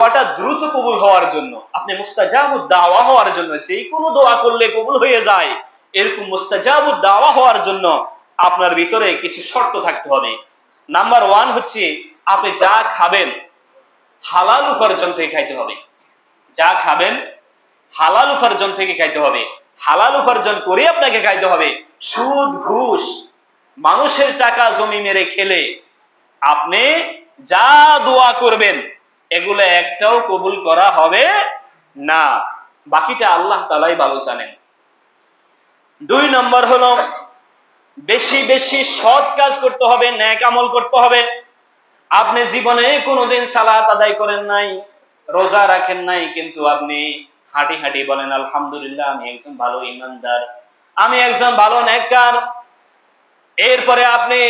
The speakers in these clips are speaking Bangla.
দোয়াটা দ্রুত কবুল হওয়ার জন্য, আপনি মুস্তাজাবুদ দাওয়া হওয়ার জন্য যে কোনো দোয়া করলে কবুল হয়ে যায়, এরকম মুস্তাজাবুদ দাওয়া হওয়ার জন্য আপনার ভিতরে কিছু শর্ত থাকতে হবে। নাম্বার ওয়ান হচ্ছে, আপনি যা খাবেন, হালাল উপার্জন থেকে খাইতে হবে। যা খাবেন, হালাল উপার্জন থেকে খাইতে হবে। হালাল উপার্জন করে আপনাকে খাইতে হবে। সুদ, ঘুষ, মানুষের টাকা জমি মেরে খেলে আপনি যা দোয়া করবেন এগুলো একটাও কবুল করা হবে না। বাকিটা আল্লাহ তালাই ভালো জানেন। দুই নম্বর হলো, বেশি বেশি সৎ কাজ করতে হবে, ন্যাক আমল করতে হবে। আপনি জীবনে কোনোদিন সালাত আদায় করেন নাই, রোজা রাখেন নাই, কিন্তু আপনি হাঁটি হাঁটি বলেন, আলহামদুলিল্লাহ, আমি একজন ভালো ইমানদার, আমি একজন ভালো নেককার এরপরে আপনি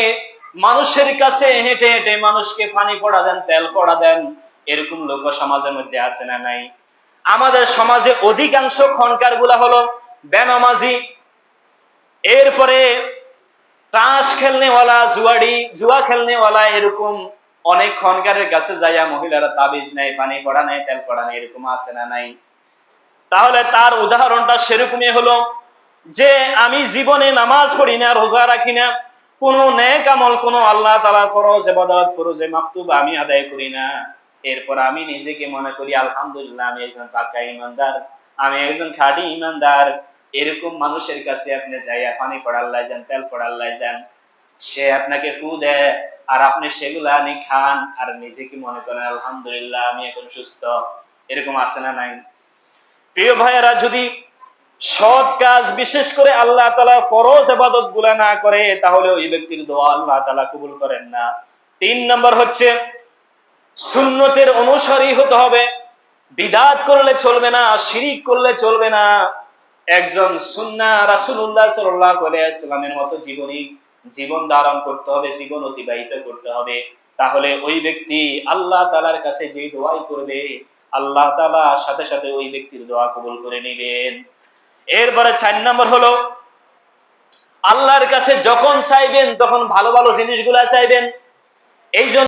মানুষের কাছে হেঁটে হেঁটে মানুষকে পানি পড়া দেন, তেল পড়া দেন এরকম লোক সমাজের মধ্যে আছে না নাই? আমাদের সমাজে অধিকাংশ খনকারগুলা হলো বেনামাজি। এরপরে তাস খেলনেওয়ালা, জুয়াড়ি, জুয়া খেলনেওয়ালা এরকম অনেক খনকারের কাছে যাইয়া মহিলারা তাবিজ নেয়, পানি পড়া নেয়, তেল পড়া নেয়, এরকম আছে না নাই? তাহলে তার উদাহরণটা সেরকমই হলো যে, আমি জীবনে নামাজ পড়ি না, রোজা রাখি না, কোনো নেক আমল কোনো আল্লাহ তালা ফরজ এবাদত ফরজে, মাকতুব আমি আদায় করি না। এরপর আমি নিজেকে মনে করি, আলহামদুলিল্লাহ, আমি একজন পাক্কা ইমানদার, আমি একজন খাঁটি ইমানদার। এরকম মানুষের কাছে আপনি যাইয়া পানি পড়াল্লাই যান, তেল পড়াল্লাই যান, সে আপনাকে ফু দেয়, আর আপনি সেগুলো আনি খান, আর নিজেকে মনে করেন, আলহামদুলিল্লাহ, আমি এখন সুস্থ। এরকম আছে না নাই? প্রিয় ভাইয়েরা, যদি সৎ কাজ বিশেষ করে আল্লাহ তালা ফরজ আবাদতগুলা না করে, তাহলে ওই ব্যক্তির দোয়া আল্লাহ তালা কবুল করেন না। তিন নম্বর হচ্ছে সুন্নতের অনুসারী হতে হবে। বিদাত করলে চলবে না, শিরিক করলে চলবে না। একজন সুন্না রাসুল্লাহ সাল্লাহ ইসলামের মতো জীবনী, জীবন ধারণ করতে হবে, জীবন অতিবাহিত করতে হবে। তাহলে ওই ব্যক্তি আল্লাহ তালার কাছে যে দোয়াই করবে, আল্লাহ তালা সাথে সাথে ওই ব্যক্তির দোয়া কবুল করে নেবেন। এরপরে চার নম্বর হলো, আল্লাহর কাছে যখন চাইবেন, তখন ভালো ভালো জিনিসগুলা চাইবেন। এই জন্য